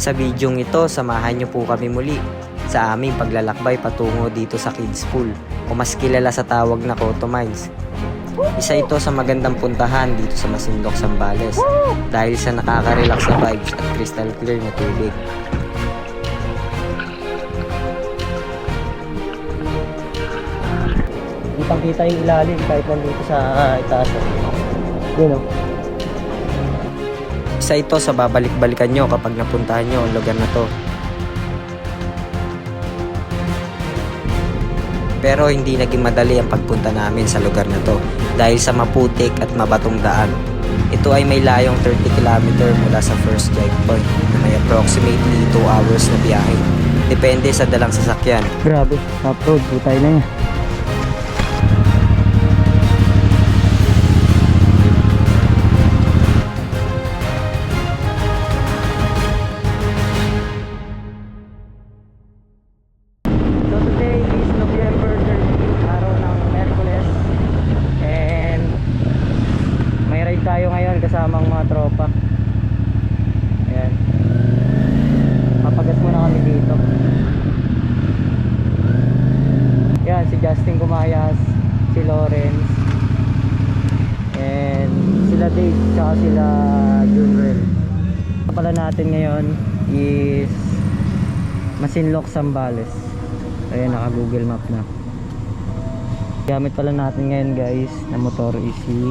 Sa bidyong ito, samahan niyo po kami muli sa aming paglalakbay patungo dito sa Kids Pool o mas kilala sa tawag na Coto Mines. Isa ito sa magandang puntahan dito sa Masinloc, Zambales dahil sa nakaka-relax na vibes at crystal clear na tubig. Kitang kita yung ilalim kahit nandito sa uh, itaas. Yun oh. Isa ito sa babalik-balikan nyo kapag napuntahan nyo ang lugar na to. Pero hindi naging madali ang pagpunta namin sa lugar na to dahil sa maputik at mabatong daan. Ito ay may layong 30 km mula sa first checkpoint na may approximately 2 hours na biyahe. Depende sa dalang sasakyan. Grabe, top road po na yan. Masinloc, Zambales. Ayan, naka Google Map na. Gamit pala natin ngayon guys na motor is si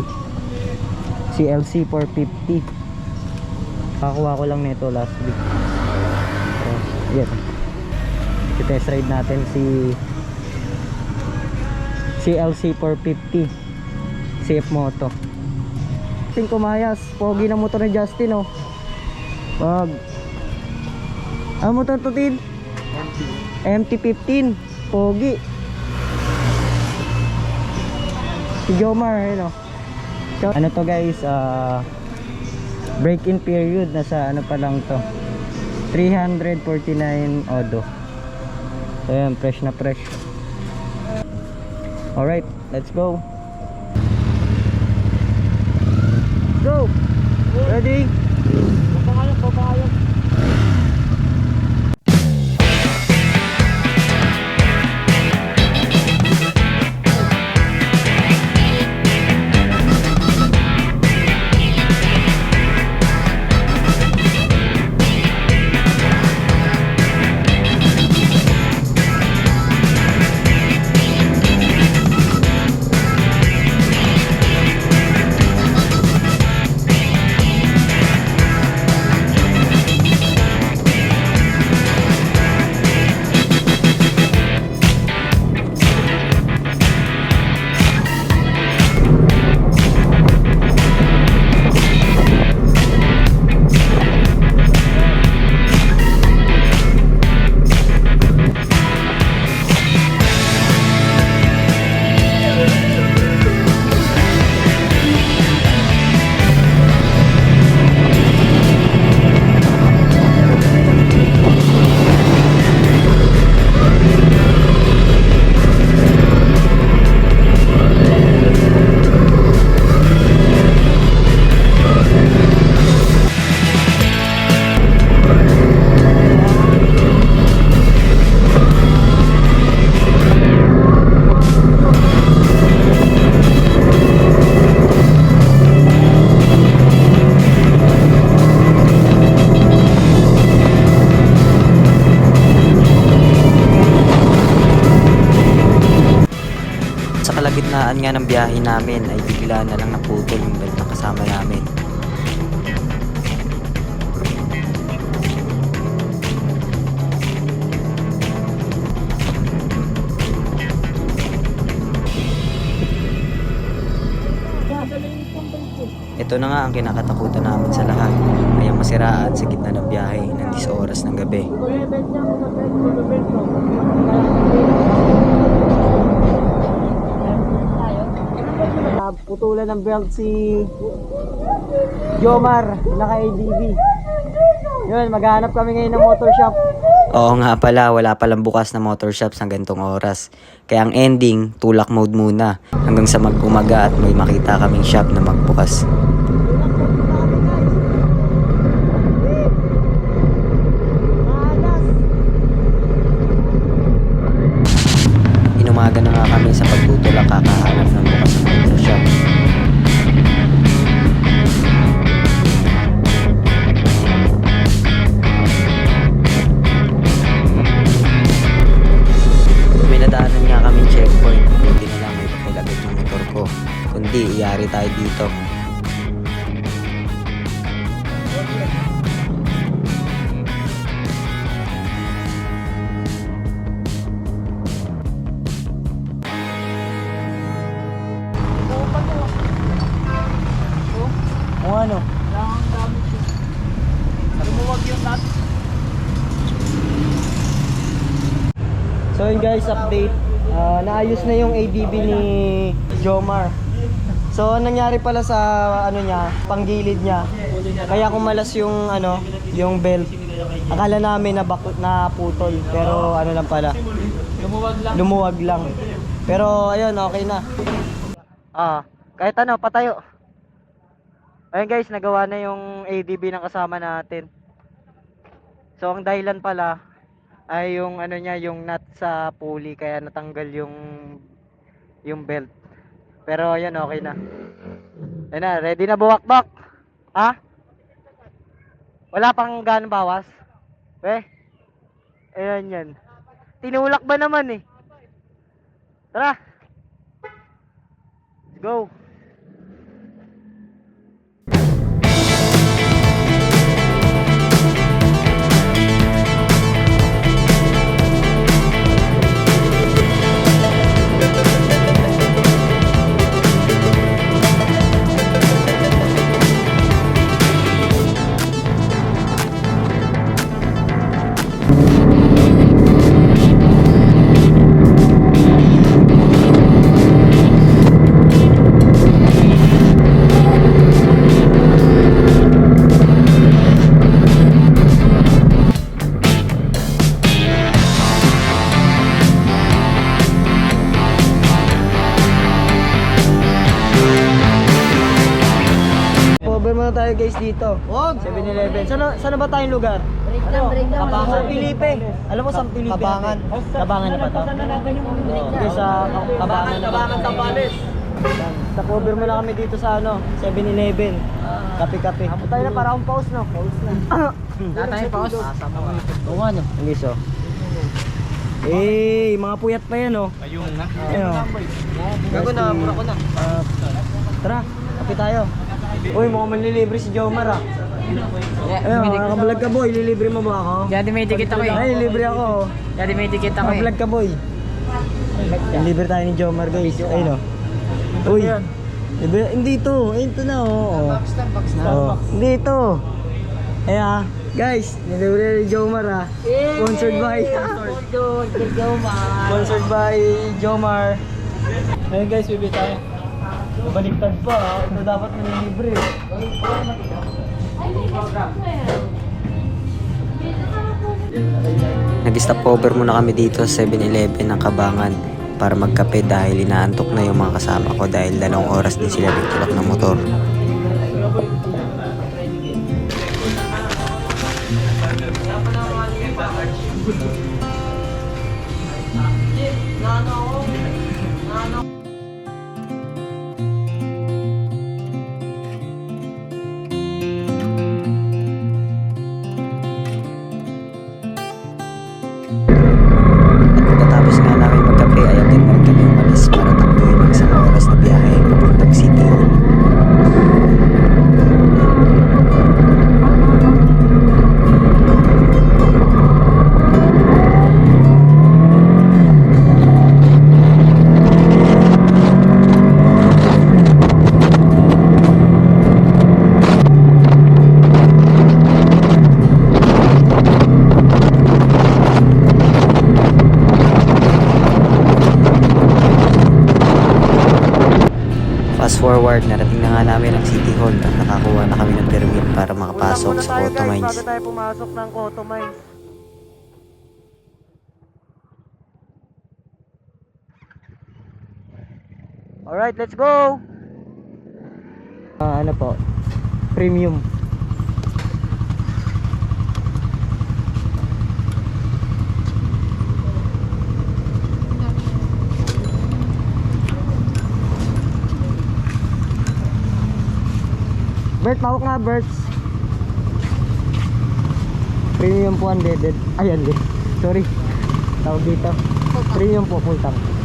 CLC 450. Kakuha ko lang nito last week. So, yan. I-test ride natin si CLC 450 CF Moto Justin Kumayas Pogi na motor ni Justin oh Wag Ano motor to Tin? MT-15 Pogi. Si Jomar So, Ano to guys? Ah Break-in period Nasa ano pa lang to. 349 odo. So yan fresh na fresh. Alright, let's go. Go! Ready? Kalagitnaan nga ng biyahe namin ay bigla na lang naputol yung belt ng kasama namin. Ito na nga ang kinakatakutan namin sa lahat ay ang masiraan sa gitna ng biyahe ng 10 oras ng gabi. Putulan ng belt si Jomar, naka-ADV. Yun, maghanap kami ngayon ng motor shop. Oo nga pala, wala palang bukas na motor shops ng gantong oras. Kaya ang ending, tulak mode muna. Hanggang sa mag-umaga at may makita kaming shop na magbukas. Guys, update. Ah, naayos na yung ADB ni Jomar. So nangyari pala sa ano niya, panggilid niya. Kaya kumalas yung ano, yung belt. Akala namin na bak- na putol, pero ano lang pala. Lumuwag lang. Lumuwag lang. Pero ayun, okay na. Ah, kahit ano, patayo. Ayun guys, nagawa na yung ADB ng kasama natin. So ang dahilan pala ay yung ano niya, yung nut sa pulley kaya natanggal yung yung belt. Pero ayun, okay na. Ayun na, ready na buwakbak. Ha? Wala pang gan bawas? Eh? Ayan yan. Tinulak ba naman eh? Tara! Let's go! Cover muna tayo guys dito. 7-Eleven. Sana, sana ba tayong lugar? Break lang, break lang. Kabangan. San Felipe. Alam mo San Felipe? Kabangan. Kabangan na ba to? Okay, sa Kabangan na ba? Tambales. Yan. Sa cover mo lang kami dito sa ano, 7-Eleven. Kape-kape. Amo tayo na para akong pause no. Pause na. Tatay pause. Oo ano. Hindi so. Eh, mga puyat pa yan oh. Ayun na. Ayun. Gago na, mura ko na. Ah, tara, kape tayo. Uy, mukhang manlilibre si Jomar ah. Ayun, nakablog ka boy, lilibre mo ba ako? Daddy may ticket ako eh. Ay, libre ako. Daddy may ticket ako eh. Nakablog ka boy. Libre tayo ni Jomar guys. Ayun oh. Uy. Libre, hindi ito. Ayun ito na oh. Box lang, box Oh, hindi ito. Ayan ah. Guys, nilibre ni Jomar ah. Sponsored by. Sponsored by Jomar. Ayun guys, bibili tayo. Baliktad pa ah. Ito dapat manilibre. Nag-stop over muna kami dito sa 7-Eleven ng Kabangan para magkape dahil inaantok na yung mga kasama ko dahil dalawang oras din sila nagtulak ng motor. At namin ang City Hall at nakakuha na kami ng permit para makapasok sa Cotto Mines. Bago tayo pumasok ng Cotto Mines. Alright, let's go! Ah, ano po? Premium. Bert, mawak nga, Bert. Premium po unleaded. Ay, unleaded. Sorry. Tawag dito. Premium po, full tank.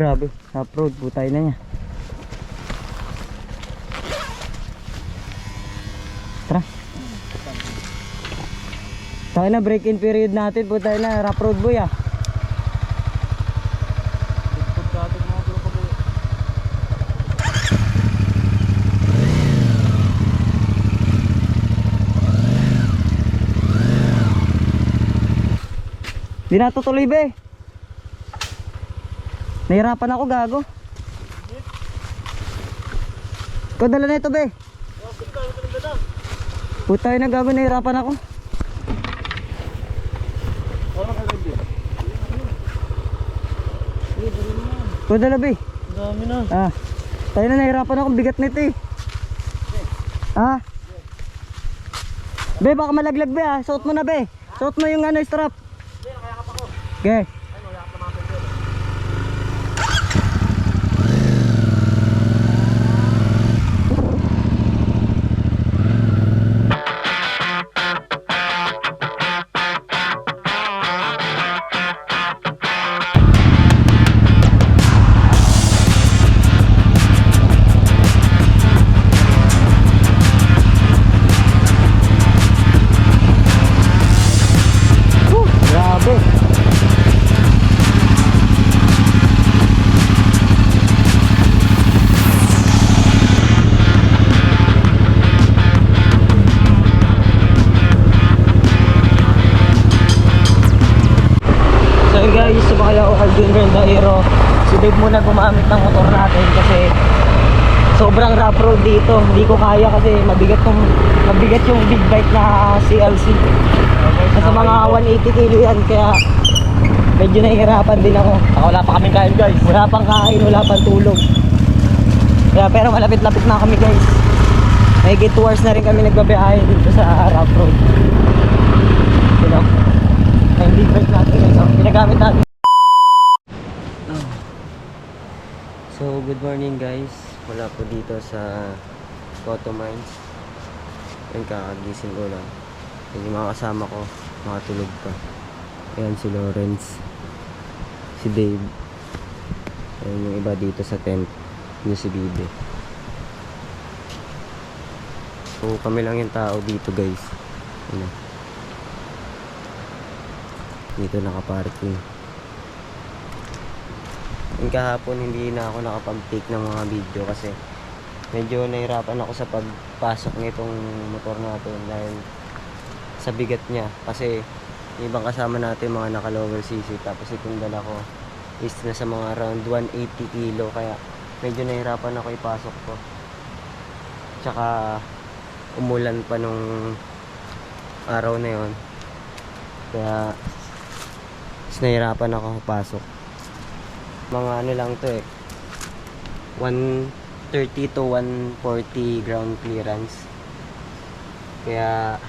Grabe, off-road po tayo na niya. Tara. Tayo na break-in period natin po tayo na rough road boy ah. Di natutuloy be. Nahirapan ako gago. Ikaw dala na ito be. Puta na gago nahirapan ako. Ikaw dala be. Dami na. Ah. Tayo na nahirapan ako bigat nito eh. Ah. Be baka malaglag be ah. Suot mo na be. Suot mo yung ano strap. Okay. Medyo nahihirapan din ako. Baka wala pa kaming kain guys. Wala pang kain, wala pang tulog. Kaya pero malapit-lapit na kami guys. May 2 hours na rin kami nagbabiyahe dito sa rough road. You know? Yung big bike natin guys. So, ginagamit natin. So, good morning guys. Wala po dito sa Photo Mines. Ayun, kakagising ko lang. Yung mga kasama ko, makatulog pa. Ayan si Lawrence. Si Dave. Ayan yung iba dito sa tent. Yung si Bibe. So, kami lang yung tao dito guys. Ano. Dito nakaparking. Yung kahapon hindi na ako nakapag-take ng mga video kasi medyo nahirapan ako sa pagpasok nitong motor natin dahil sa bigat niya kasi ibang kasama natin mga naka lower cc tapos itong dala ko is nasa mga around 180 kilo kaya medyo nahirapan ako ipasok ko tsaka umulan pa nung araw na yon kaya nahirapan ako pasok. Mga ano lang to eh. 130 to 140 ground clearance. Kaya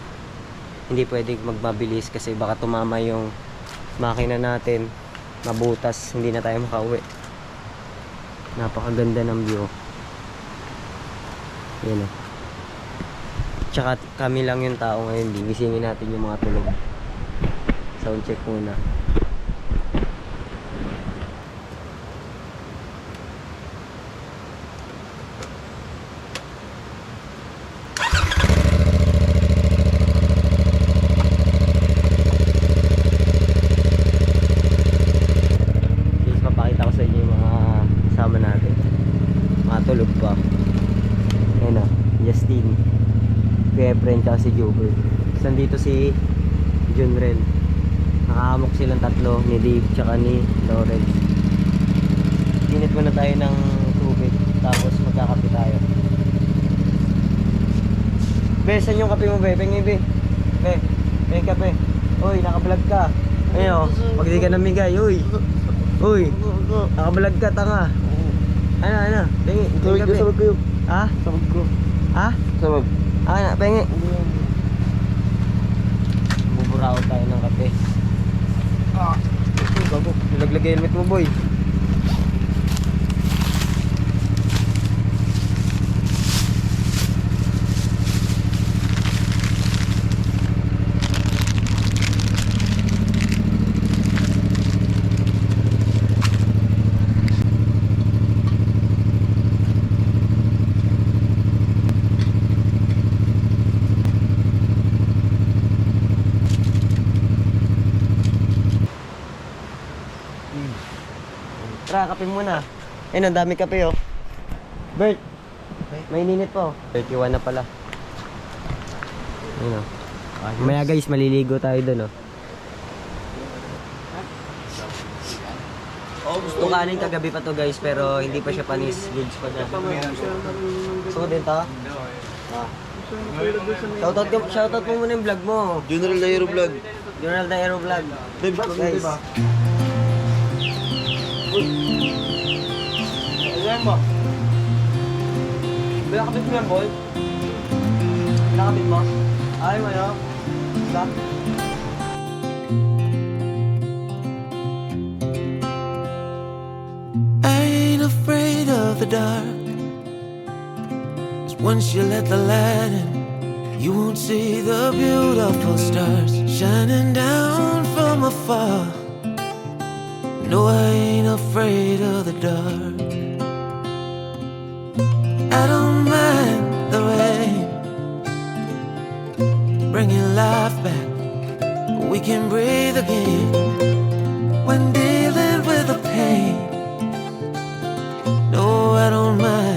hindi pwedeng magmabilis kasi baka tumama yung makina natin. Mabutas, hindi na tayo makauwi. Napakaganda ng view. Yan oh. Tsaka kami lang yung tao ngayon, gisingin natin yung mga tulog. Sound check muna. Please papakita ko sa inyo yung mga kasama natin. Mga tulog pa. Ayan o, Justine. Tsaka si. Tapos nandito si Junrel. Nakahamok silang tatlo ni Dave tsaka ni Lawrence. Init muna tayo ng tubig. Tapos magkakape tayo. Be, saan yung kape mo, be? Pengi, be. Be, pengi kape. Uy, naka-vlog ka. Ayun, pag di ka namigay, uy. Uy, naka-vlog ka, tanga. Ano, ano? Pengi, pengi kape. kayo. Ha? Sabag ko. Ha? Sabag. Ah, pengi. Buburaw tayo ng kape. Ah. Uy, bago. Nilaglag yung helmet mo, boy. Tara, kape muna. Ayun, ang dami kape, oh. Bert, may ninit pa, oh. 31 na pala. Ayun, oh. Maya guys, maliligo tayo dun, oh. Gusto kanin kagabi pa to guys, pero hindi pa siya panis. Goods pa na. So din to? Ah. Shoutout, ka, shoutout mo muna yung vlog mo. General Dairo Vlog. Journal na Aero Vlog. Babe, I ain't afraid of the dark. 'Cause once you let the light in, you won't see the beautiful stars shining down from afar. No, I ain't afraid of the dark. I don't mind the rain, bringing life back. We can breathe again when dealing with the pain. No, I don't mind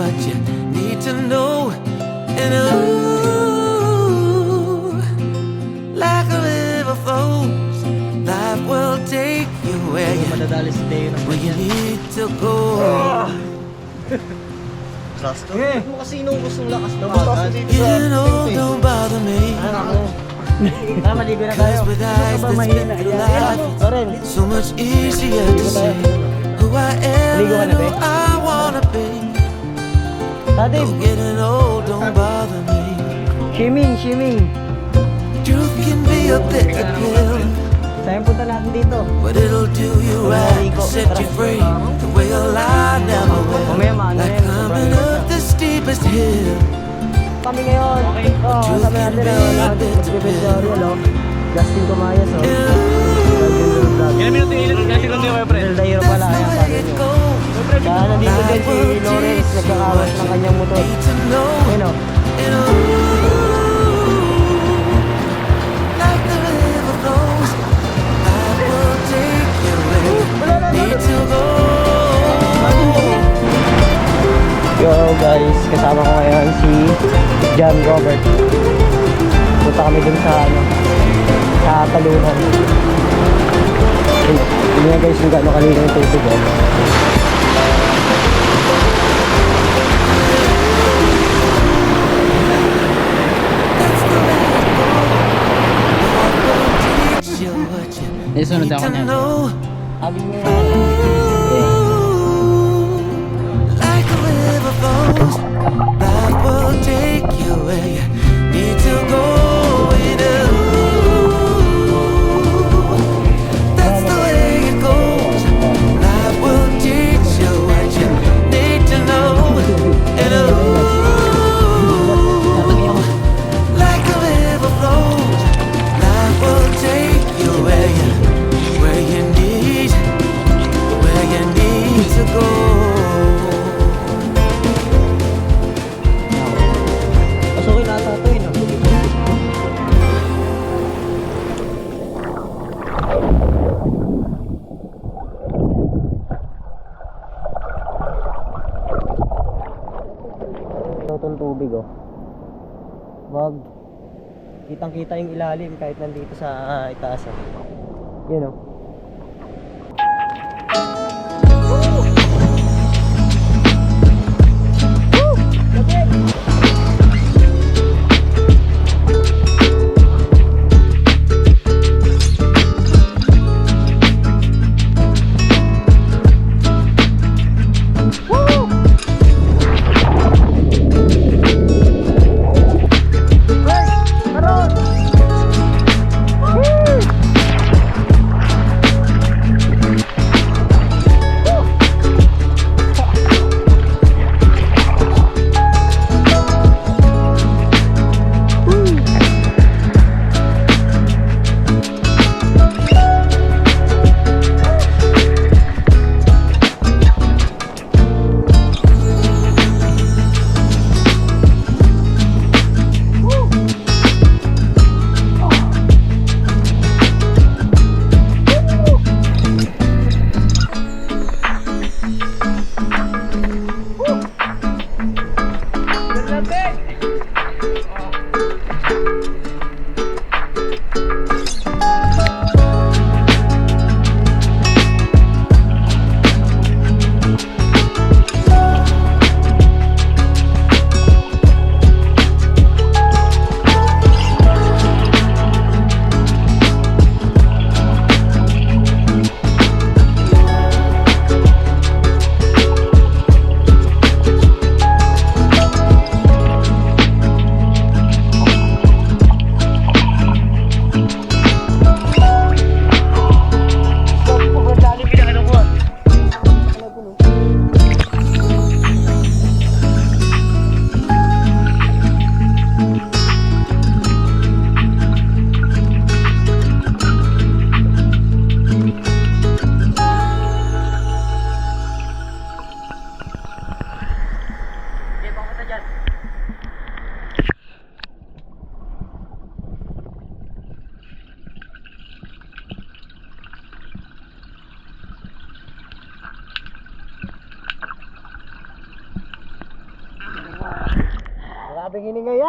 what you need to know. And ooh, like a river flows, life will take you where you, Madadali si ng where you need to go. Rasto. Eh, mo kasi nung gustong lakas na agad. You know, don't bother me. Tara, maligo na tayo. Cause with eyes that's been through life, it's so much easier to say who I am and who be? I wanna be. Tati, Though getting old don't bother me. shimming, shimming. Truth can be a bitter pill, Saan punta natin dito? but it'll do you right set you free the way a lie never will. Like climbing up the steepest hill. Kami ngayon. Oo, Truth kasama can natin be ang a bitter Divisorio, no? Justin Comayas, oh. Ilan minuto ilan kasi lang yung friend. Del Dairo pala, that's the ayan, sabi niyo. Kaya nandito din si Lawrence, nagkakawas ng kanyang motor. Know. Oh. You to go. Yo guys, kasama ko ngayon si John Robert. Punta kami dun sa ano, sa talunan. Yun yun nga guys, yung gano'ng kalina yung tubig. Oh. May sunod need ako to niyan. know. Sabi ilalim kahit nandito sa ah, itaas. ah.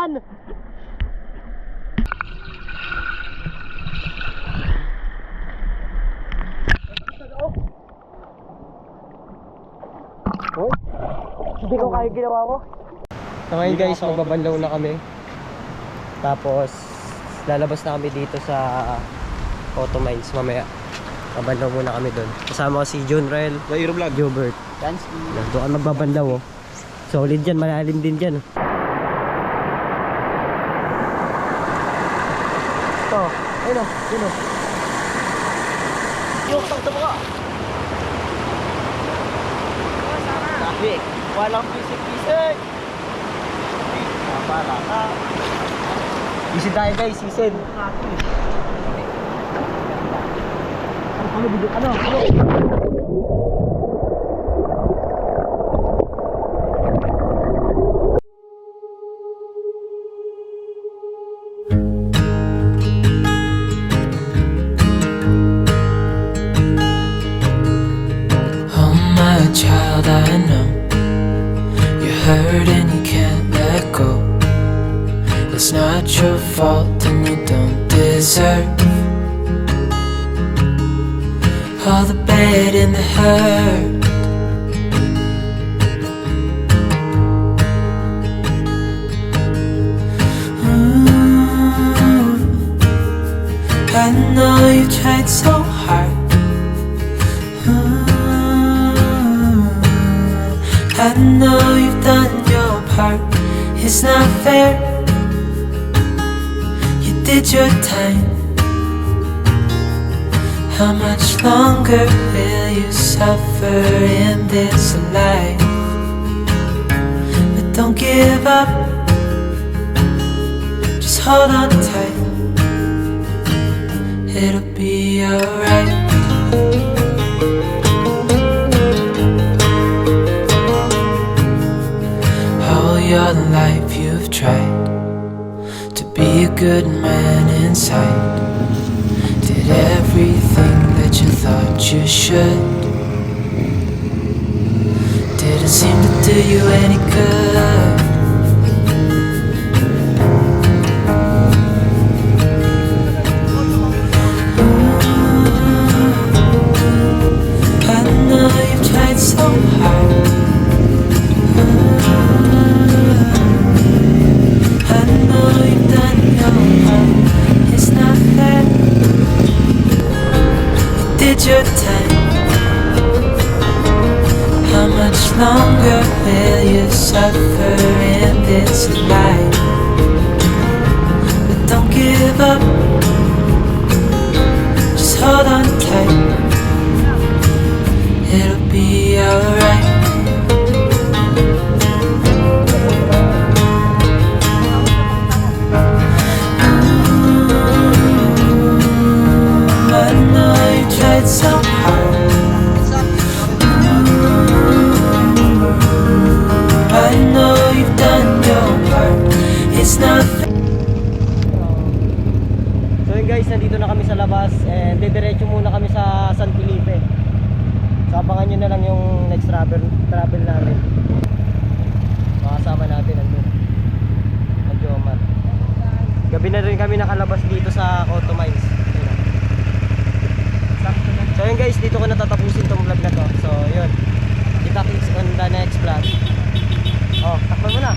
Yan. Hoy, hindi ko kaya ginawa ko. So ngayon guys, magbabanlaw na kami. Tapos, lalabas na kami dito sa Auto Mines mamaya. Mabanlaw muna kami doon. Kasama ko si Junrel, Zairo Vlog. Gilbert. Dansky. Doon ka magbabandaw oh. Solid dyan, malalim din dyan. Oh. Ito, ayun o, yun o. Yung pang mo ka. Sabi, walang pisik-pisik. Para ka. Easy tayo guys, season. Ano, ano, ano? deserve. All the bad and the hurt. Mm. I know you tried so hard. Ooh, I know you've done your part. It's not fair. Did your time. How much longer will you suffer in this life? But don't give up. Just hold on tight. It'll be alright. All your life you've tried to be a good man inside. Did everything that you thought you should. Didn't seem to do you any good. Your time. How much longer will you suffer in this life? But don't give up. Just hold on tight. It'll be alright. nandito na kami sa labas and didiretso muna kami sa San Felipe. So abangan nyo na lang yung next travel, travel namin. Makasama natin nandun nagyoman gabi na rin kami nakalabas dito sa Cotto so yun guys dito ko natatapusin tong vlog na to. So yun. Kita kicks on the next vlog. Oh takpan mo na